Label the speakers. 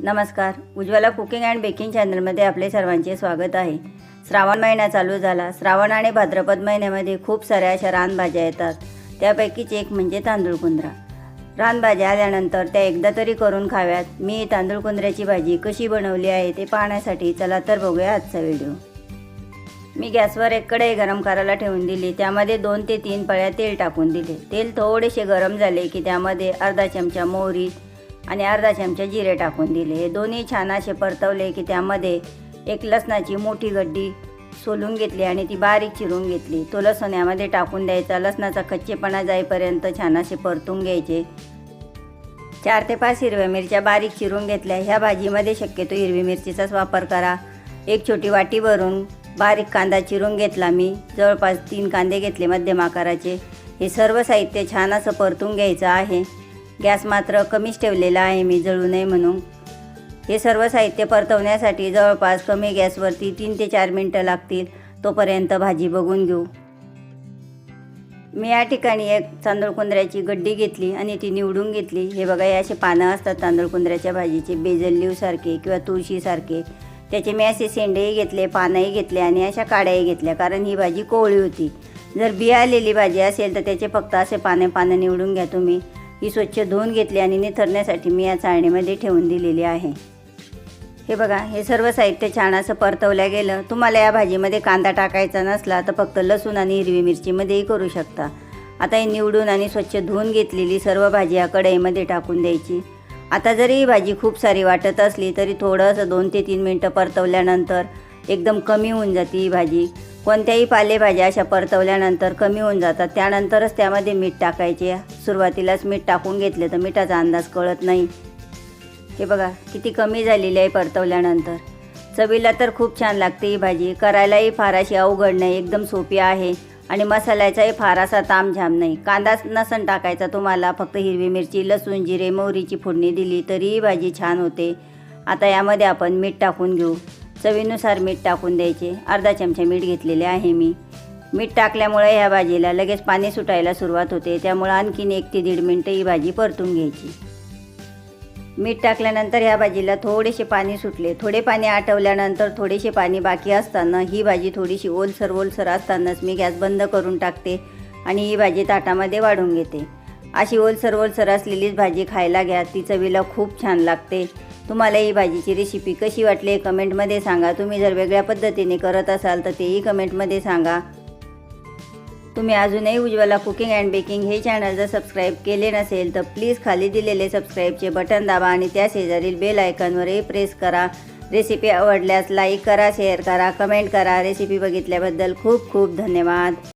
Speaker 1: नमस्कार. Ujjwala cooking and baking चॅनलमध्ये आपले सर्वांचे स्वागत आहे. श्रावण महिना चालू झाला. श्रावण आणि भाद्रपद महिन्यामध्ये खूप साऱ्या अशा रानभाज्या येतात. त्यापैकीच एक म्हणजे तांदूळ कुंद्रा. रानभाज्या आल्यानंतर त्या एकदा तरी करून खाव्यात. मी तांदूळ कुंद्र्याची भाजी कशी बनवली आहे ते पाहण्यासाठी चला तर बघूया आजचा व्हिडिओ. मी गॅसवर एक कढई गरम करायला ठेवून दिली. त्यामध्ये दोन ते तीन पळ्या तेल टाकून दिले. तेल थोडेसे गरम झाले की त्यामध्ये अर्धा चमचा मोहरी आणि अर्धा चमचा जिरे टाकून दिले. हे दोन्ही छान असे परतवले की त्यामध्ये एक लसणाची मोठी गड्डी सोलून घेतली आणि ती बारीक चिरून घेतली. तो लसूण यामध्ये टाकून द्यायचा. लसणाचा कच्चेपणा जाईपर्यंत छान असे परतून घ्यायचे. चार ते पाच हिरव्या मिरच्या बारीक चिरून घेतल्या. ह्या भाजीमध्ये शक्यतो हिरवी मिरचीचाच वापर करा. एक छोटी वाटी भरून बारीक कांदा चिरून घेतला मी. जवळपास तीन कांदे घेतले मध्यम आकाराचे. हे सर्व साहित्य छान असं परतून घ्यायचं आहे. गॅस मात्र कमीच ठेवलेला आहे मी जळू नये म्हणून. हे सर्व साहित्य परतवण्यासाठी जवळपास कमी गॅसवरती तीन ते चार मिनटं लागतील तोपर्यंत भाजी बघून घेऊ. मी या ठिकाणी एक तांदूळ कुंदऱ्याची गड्डी घेतली आणि ती निवडून घेतली. हे बघा हे असे पानं असतात तांदूळ कुंदऱ्याच्या भाजीचे बेजल्लीवसारखे किंवा तुळशीसारखे. त्याचे मी असे शेंडेही घेतले पानंही घेतले आणि अशा काड्याही घेतल्या कारण ही भाजी कोवळी होती. जर बिया आलेली भाजी असेल तर त्याचे फक्त असे पाने पानं निवडून घ्या तुम्ही. ही स्वच्छ धुवून घेतली आणि निथरण्यासाठी मी या चाळणीमध्ये ठेवून दिलेली आहे. हे बघा हे सर्व साहित्य छान असं परतवल्या गेलं. तुम्हाला या भाजीमध्ये कांदा टाकायचा नसला तर फक्त लसूण आणि हिरवी मिरचीमध्येही करू शकता. आता ही निवडून आणि स्वच्छ धुवून घेतलेली सर्व भाजी या कढईमध्ये टाकून द्यायची. आता जरी ही भाजी खूप सारी वाटत असली तरी थोडंसं दोन ते तीन मिनटं परतवल्यानंतर एकदम कमी होऊन जाते ही भाजी. कोणत्याही पालेभाज्या अशा परतवल्यानंतर कमी होऊन जातात. त्यानंतरच त्यामध्ये मीठ टाकायचे. सुरुवातीलाच मीठ टाकून घेतले तर मिठाचा अंदाज कळत नाही. हे बघा किती कमी झालेली आहे परतवल्यानंतर. चवीला तर खूप छान लागते ही भाजी. करायलाही फार अशी अवघड नाही एकदम सोपी आहे. आणि मसाल्याचाही फार असा तामझाम नाही. कांदाच नसन टाकायचा तुम्हाला फक्त हिरवी मिरची लसूण जिरे मोहरीची फोडणी दिली तरी ही भाजी छान होते. आता यामध्ये आपण मीठ टाकून घेऊ. चवीनुसार मीठ टाकून द्यायचे. अर्धा चमचा मीठ घेतलेले आहे मी. मीठ टाकल्यामुळे ह्या भाजीला लगेच पाणी सुटायला सुरुवात होते. त्यामुळे आणखीन एक ते दीड मिनटं ही भाजी परतून घ्यायची. मीठ टाकल्यानंतर ह्या भाजीला थोडेसे पाणी सुटले. थोडे पाणी आटवल्यानंतर थोडेसे पाणी बाकी असताना ही भाजी थोडीशी ओलसर ओलसर असतानाच मी गॅस बंद करून टाकते आणि ही भाजी ताटामध्ये वाढून घेते. अशी ओलसर ओलसर असलेलीच भाजी खायला घ्या. ती चवीला खूप छान लागते. तुम्हाला ही भाजीची रेसिपी कशी वाटली कमेंटमध्ये सांगा. तुम्ही जर वेगळ्या पद्धतीने करत असाल तर तेही कमेंटमध्ये सांगा. तुम्ही अजूनही उज्ज्वला कुकिंग अँड बेकिंग हे चॅनल जर सबस्क्राईब केले नसेल तर प्लीज खाली दिलेले सबस्क्राईबचे बटन दाबा आणि त्या शेजारील बेल आयकॉनवरही प्रेस करा. रेसिपी आवडल्यास लाईक करा शेअर करा कमेंट करा. रेसिपी बघितल्याबद्दल खूप खूप धन्यवाद.